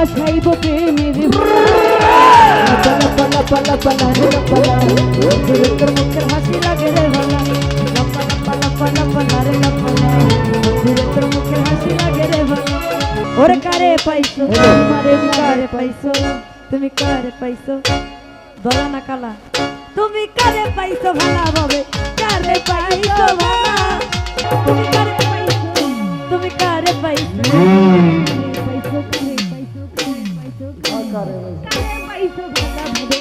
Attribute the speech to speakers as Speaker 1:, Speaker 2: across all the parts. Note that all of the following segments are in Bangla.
Speaker 1: ভাসাইব প্রেমের পালা পালা পালা পালা রে পালা তোর মুখের হাসি লাগে রে ভালা লাপা লাপা না রে লাপা তোর মুখের হাসি লাগে রে ভালা ওরে কারে পাইছো? তোমারে কারে পাইছো? তুমি কারে পাইছো? দলা না কালা। তুমি কারে পাইছো ভালা ভাবে? কারে পাইছো ভালা? তুমি কারে পাইছো? তুমি কারে পাইছো? কারে পাইছো? কারে পাইছো কারে পাইছো ভালা ভাবে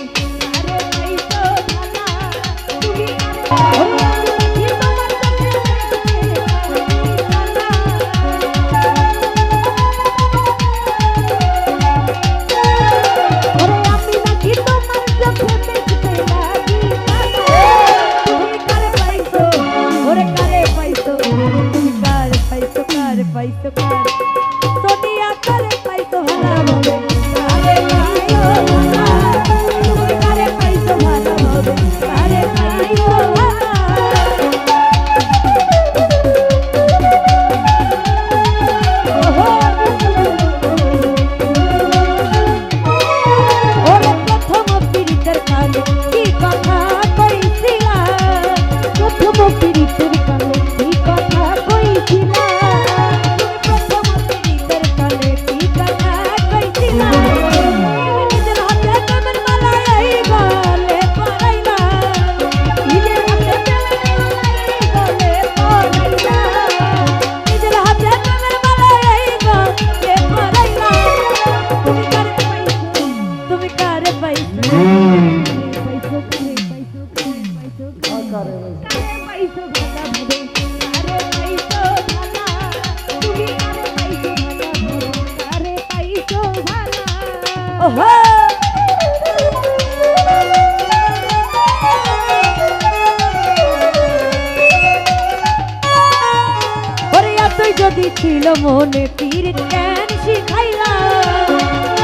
Speaker 1: ছিল মনে পীর জ্ঞান শিখাইলা?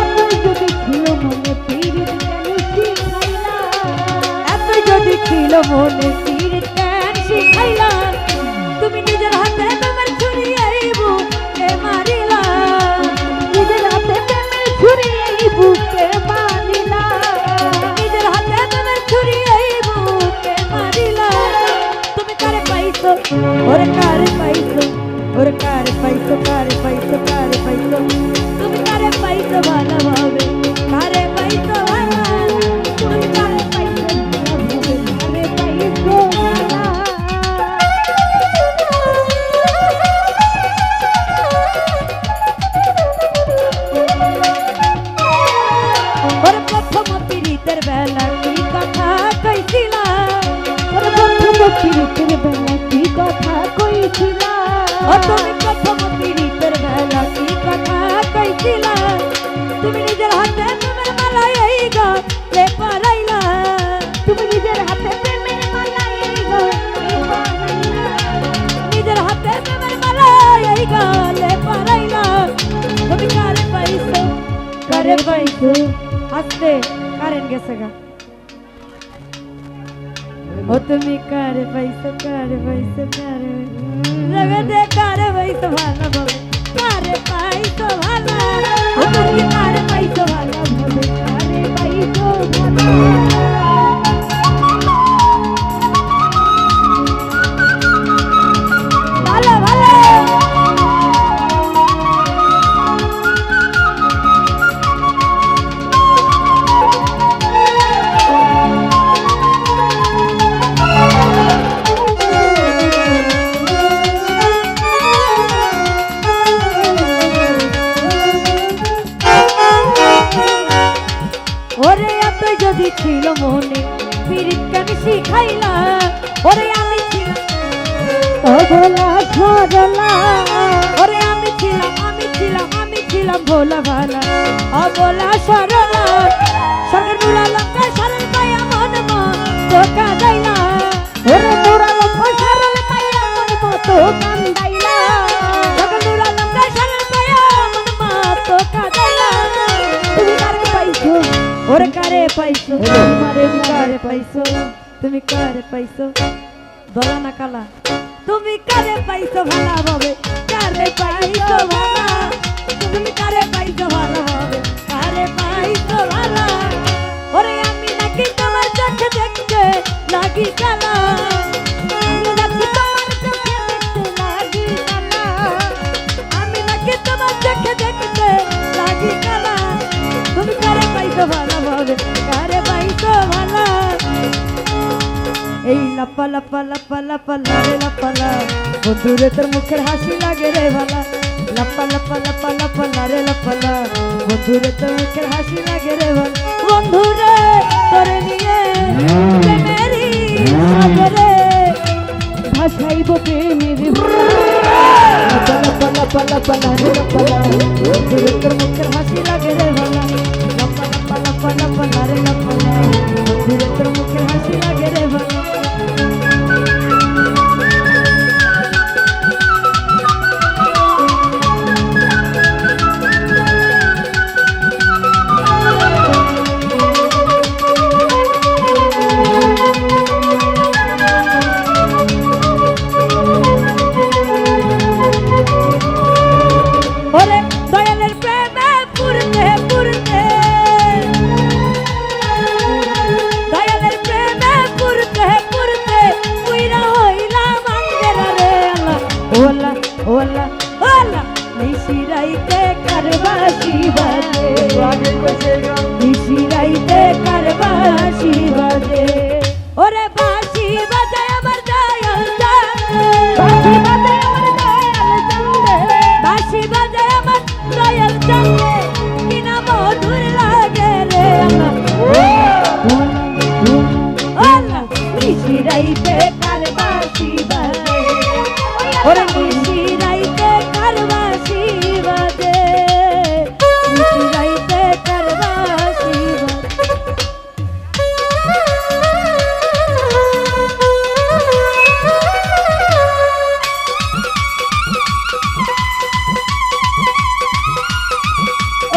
Speaker 1: এতই যদি ছিল মনে পীর জ্ঞান শিখাইলা? এতই যদি ছিল মনে পীর জ্ঞান শিখাইলা? তুমি নিজের হাতে তোমার ছুরি বুকে মারিলা। নিজের হাতে তোমার ছুরি বুকে মারিলা। নিজের পীড়িতের বেলা কি কথা কইছিলা ও তুমি প্রথম পীড়িতের বেলা কি কথা কইছিলা তুমি নিজের হাতে প্রেমের মালা এই গালে পরাইলা তুমি নিজের হাতে প্রেমের মালা এই গালে পরাইলা নিজের হাতে প্রেমের মালা এই গালে পরাইলা তুমি কারে পাইছো কারে পাইছো আস্তে কারেন্ট গেছে গা ও তুমি কারে পাইছো কারে পাইছো কারে জগতে কারে পাইছো ভালো ভাবে কারে পাইছো ভালো ও তুমি কারে পাইছো ভালো ভাবে সরলা ওরে আমি ছিলাম আমি ছিলাম আমি ছিলাম ভোলা ভালা অবলা সরলা সরকার মুলা লঙ্কা সরল পায়া মন মন ধোকা দাইলা। ওরে মুরা লঙ্কা সরল পায়া মন মতো কান্দাইলা সরকার মুলা লঙ্কা সরল পায়া মন মতো কাদাইলা তুমি কারে পাইছো? ওরে কারে পাইছো? তোমারে কারে পাইছো? তুমি কারে পাইছো? দলা না কালা। তুমি কারে পাইছো ভালা হবে? কারে পাইছো ভালা? তুমি কারে পাইছো ভালা হবে? কারে পাইছো ভালা? ওরে আমি নাকি তোমার চোখে দেখতে লাগি কালা। আমি নাকি তোমার চোখে দেখতে লাগি কালা। তুমি কারে পাইছো ভালা? এই লাপা লাপা লাপা লাপা, লারে, লাপা, লা। বন্ধুরে, তোর মুখের হাসি লাগে রে ভালা। লাপা লাপা লাপা লাপা, লারে, লাপা, লা। বন্ধুরে, তোর মুখের হাসি লাগে রে ভালা। বন্ধুরে, তোরে নিয়ে প্রেমেরই সাগরে ভাসাইব প্রেমের লাপা লাপা লাপা লাপা, লারে, লাপা, লা। বন্ধুরে, তোর মুখের হাসি লাগে রে ভালা। ওরে দয়ালের প্রেমে পুরতে পুরতে। দয়ালের প্রেমে পুরতে পুরতে। উইরা হইলাম আঙ্গেরা রে আল্লাহ। ওলা ওলা ওলা, নিশিরাইতে কারবাসি বাজে। নিশিরাইতে কারবাসি বাজে। ওরে বাসি বাজে আমার দয়াল বাসি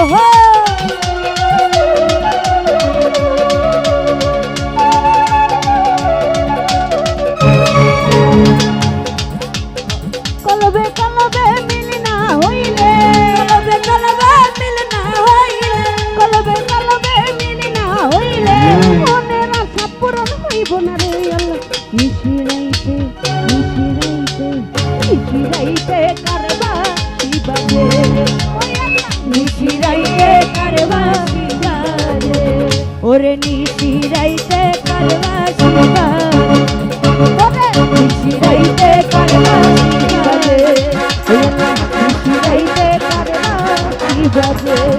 Speaker 1: Oh. ওরে নিশিরাইতে কারবা শিবাজে নিশিরাইতে কারবা শিবাজে নিশিরাইতে কারবা শিবাজে নিশিরাইতে কারবা শিবাজে